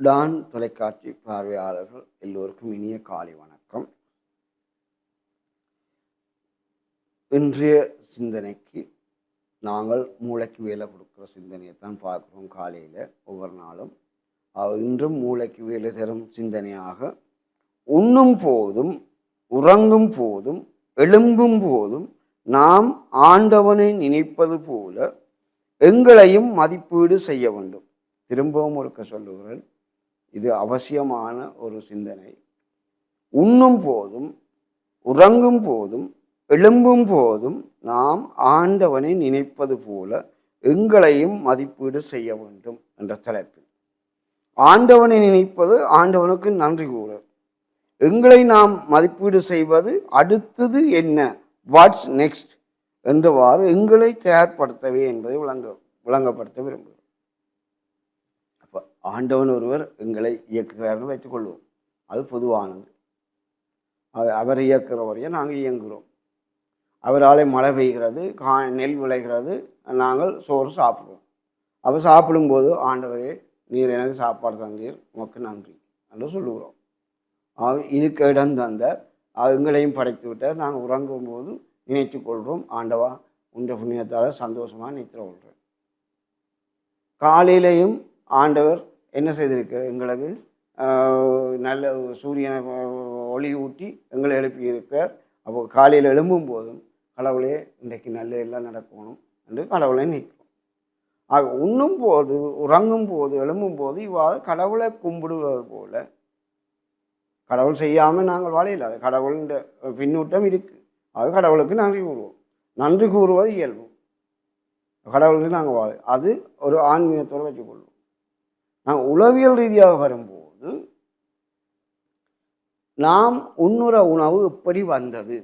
Don தொலைக்காட்சி பார்வையாளர்கள் எல்லோருக்கும் இனிய காலை வணக்கம். இன்றைய சிந்தனைக்கு நாங்கள் மூளைக்கு வேலை கொடுக்குற சிந்தனையை தான் பார்க்குறோம் காலையில் ஒவ்வொரு நாளும். இன்றும் மூளைக்கு வேலை தரும் சிந்தனையாக உண்ணும் போதும் உறங்கும் போதும் எழும்பும் போதும் நாம் ஆண்டவனை நினைப்பது போல எங்களையும் மதிப்பீடு செய்ய வேண்டும். திரும்பவும் ஒருக்க சொல்லுகிறேன். இது அவசியமான ஒரு சிந்தனை. உண்ணும் போதும் உறங்கும் போதும் எழும்பும் போதும் நாம் ஆண்டவனை நினைப்பது போல எங்களையும் மதிப்பீடு செய்ய வேண்டும் என்ற தலைப்பில். ஆண்டவனை நினைப்பது ஆண்டவனுக்கு நன்றி கூற எங்களை நாம் மதிப்பீடு செய்வது அடுத்தது என்ன? வாட்ஸ் நெக்ஸ்ட் என்றவாறு எங்களை தயார்படுத்தவே என்பதை விளங்க விளங்கப்படுத்த விரும்புகிறோம். அப்போ ஆண்டவன் ஒருவர் எங்களை இயக்குகிறார்னு வைத்துக்கொள்வோம் அது பொதுவானது. அவர் அவர் இயக்குகிற வரையும் நாங்கள் இயங்குகிறோம். அவராலே மழை பெய்கிறது கா நெல் விளைகிறது நாங்கள் சோறு சாப்பிடுவோம். அவர் சாப்பிடும்போது ஆண்டவரே நீர் எனக்கு சாப்பாடு தந்தீர் உமக்கு நன்றி. என்று சொல்லுகிறோம். அவர் இருக்க இடம் தந்த எங்களையும் படைத்து விட்டார். நாங்கள் உறங்கும் போது நினைத்து கொள்கிறோம். ஆண்டவா உண்ட புண்ணியத்தால் சந்தோஷமாக நினைத்து கொள்கிறேன். காலையிலையும் ஆண்டவர் என்ன செய்திருக்கு எங்களுக்கு நல்ல சூரியனை ஒளி ஊட்டி எங்களை எழுப்பி இருக்கார் அப்போ காலையில் எழும்பும் போதும் கடவுளே இன்றைக்கு நல்ல எல்லாம் நடக்கணும் என்று கடவுளை நிற்கிறோம் ஆக உண்ணும் போது உறங்கும் போது எழும்பும் போது இவ்வாறு கடவுளை கும்பிடுவது போல கடவுள் செய்யாமல் நாங்கள் வாழையில அது கடவுளின் பின்னூட்டம் இருக்குது அது கடவுளுக்கு நன்றி கூறுவோம். நன்றி கூறுவது இயல்பு. கடவுளுக்கு நாங்கள் வாழ அது ஒரு ஆன்மீகத்தோடு வச்சுக்கொள்வோம். நாங்கள் உளவியல் ரீதியாக வரும்போது நாம் உண்ணுற உணவு எப்படி வந்தது?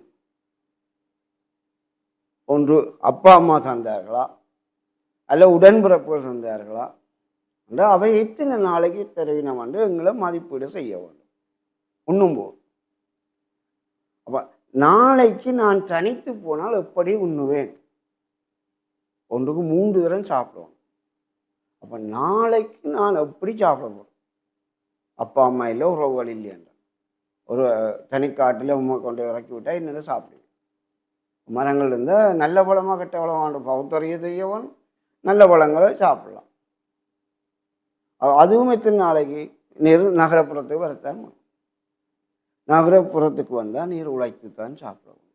ஒன்று அப்பா அம்மா தந்தார்களா? அல்ல உடன்பிறப்புகள் தந்தார்களா? என்று அவை எத்தனை நாளைக்கு தெரிவினம் என்று எங்களை மதிப்பீடு செய்ய வேண்டும். உண்ணும்போது அப்போ நாளைக்கு நான் தனித்து போனால் எப்படி உண்ணுவேன்? ஒன்றுக்கு மூன்று தரம் சாப்பிடுவோம் அப்போ நாளைக்கு நான் எப்படி சாப்பிட போகிறேன் அப்பா அம்மா இல்லை உறவுகள் இல்லையன்ற ஒரு தனிக்காட்டில் உண்மை கொண்டு இறக்கி விட்டா என்னென்ன சாப்பிடுவேன் மரங்கள் இருந்தால் நல்ல பழமாக கெட்ட பழமாக பௌத்தறிய தெரியவன் நல்ல பழங்களை சாப்பிடலாம். அதுவும் எத்தனை நாளைக்கு நெரு நகரப்புறத்துக்கு வரத்தான் நகரப்புறத்துக்கு வந்தால் நீர் உழைத்து தான் சாப்பிடவும்.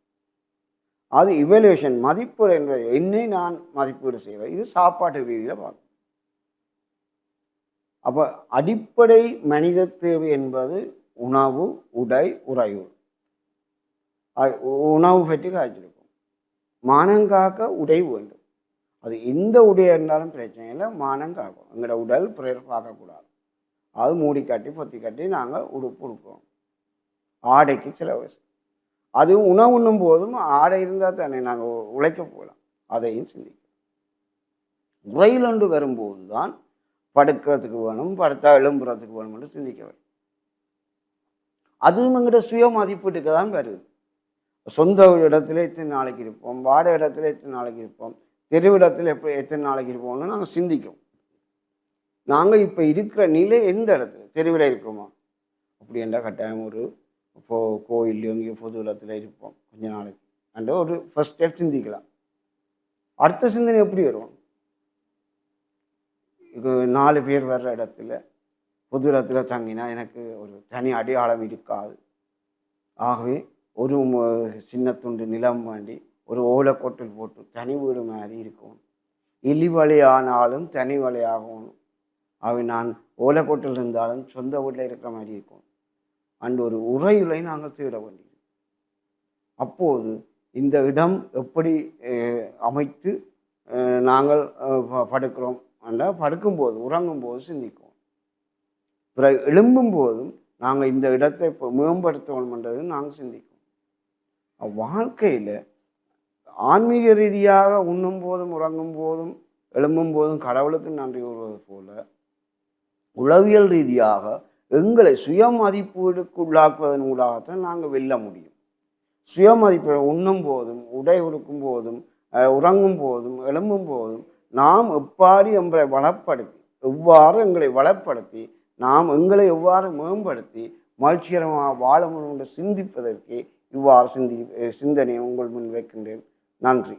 அது இவல்யூஷன் மதிப்பு என்பது என்னை நான் மதிப்பீடு செய்வேன். இது சாப்பாட்டு ரீதியில் பார்க்கணும் அப்போ அடிப்படை மனித தேவை என்பது உணவு உடை உறைவு அது உணவு பற்றி காய்ச்சிருக்கும். மானங்காக்க உடை வேண்டும். அது எந்த உடையாக இருந்தாலும் பிரச்சனை இல்லை மானங்காக்கும் எங்களோட உடல் பிறர் பார்க்கக்கூடாது. அது மூடி கட்டி பொத்தி கட்டி நாங்கள் உடுப்பு உடுப்போம். ஆடைக்கு செலவு. அது உணவு உண்ணும் போதும் ஆடை இருந்தால் தானே நாங்கள் உழைக்க போகலாம் அதையும் சிந்திக்கும் உரையிலொன்று வரும்போது தான் படுக்கிறதுக்கு வேணும் படுத்தா எழும்புறதுக்கு வேணும்னு சிந்திக்க வேண்டும். அதுவும் எங்கிட்ட சுய மதிப்பீட்டுக்கு தான் வருது. சொந்த இடத்துல எத்தனை நாளைக்கு இருப்போம் வாடகை இடத்துல எத்தனை நாளைக்கு இருப்போம் தெருவிடத்தில் எப்படி எத்தனை நாளைக்கு இருப்போம்னு நாங்கள் சிந்திக்கும் நாங்கள் இப்போ இருக்கிற நிலை எந்த இடத்துல? தெருவில் இருக்கோமா? அப்படி என்றால் கட்டாயம் ஒரு இப்போ கோயில்லையோ இங்கேயோ பொது இடத்துல இருப்போம் கொஞ்ச நாளைக்கு. அண்ட் ஒரு ஃபர்ஸ்ட் ஸ்டெப் சிந்திக்கலாம். அடுத்த சிந்தனை எப்படி வரும்? இது நாலு பேர் வர்ற இடத்துல பொது இடத்துல தங்கினா எனக்கு ஒரு தனி அடையாளம் இருக்காது. ஆகவே ஒரு சின்ன துண்டு நிலம் வேண்டி ஒரு ஓலைக்கொட்டில் போட்டு தனி வீடு மாதிரி இருக்கும். இலி ஆனாலும் தனி வழியாகணும் அவை நான் ஓலைக்கொட்டில் இருந்தாலும் சொந்த வீட்டில் இருக்கிற மாதிரி இருக்கும். அண்ட் ஒரு உரையுலை நாங்கள் தேட வேண்டியது. அப்போது இந்த இடம் எப்படி அமைத்து நாங்கள் படுக்கிறோம் என்றால் படுக்கும்போது உறங்கும்போது சிந்திக்கும் பிறகு எழும்பும் போதும் நாங்கள் இந்த இடத்தை இப்போ மேம்படுத்தணும்ன்றது நாங்கள் சிந்திக்கும் வாழ்க்கையில் ஆன்மீக ரீதியாக உண்ணும் போதும் உறங்கும் போதும் எழும்பும் போதும் கடவுளுக்கு நன்றி கூறுவது போல உளவியல் ரீதியாக எங்களை சுய மதிப்பீடுக்கு ஊடாகத்தான் நாங்கள் வெல்ல முடியும். சுயமதிப்பு உண்ணும் போதும் உடை உடுக்கும் போதும் உறங்கும் போதும் எழும்பும் போதும் நாம் எப்பாடி எங்களை வளப்படுத்தி எவ்வாறு எங்களை வளப்படுத்தி நாம் எங்களை எவ்வாறு மேம்படுத்தி மகிழ்ச்சிகரமாக வாழ முடியும் என்று சிந்திப்பதற்கு இவ்வாறு சிந்தி சிந்தனையை உங்கள் முன் வைக்கின்றேன். நன்றி.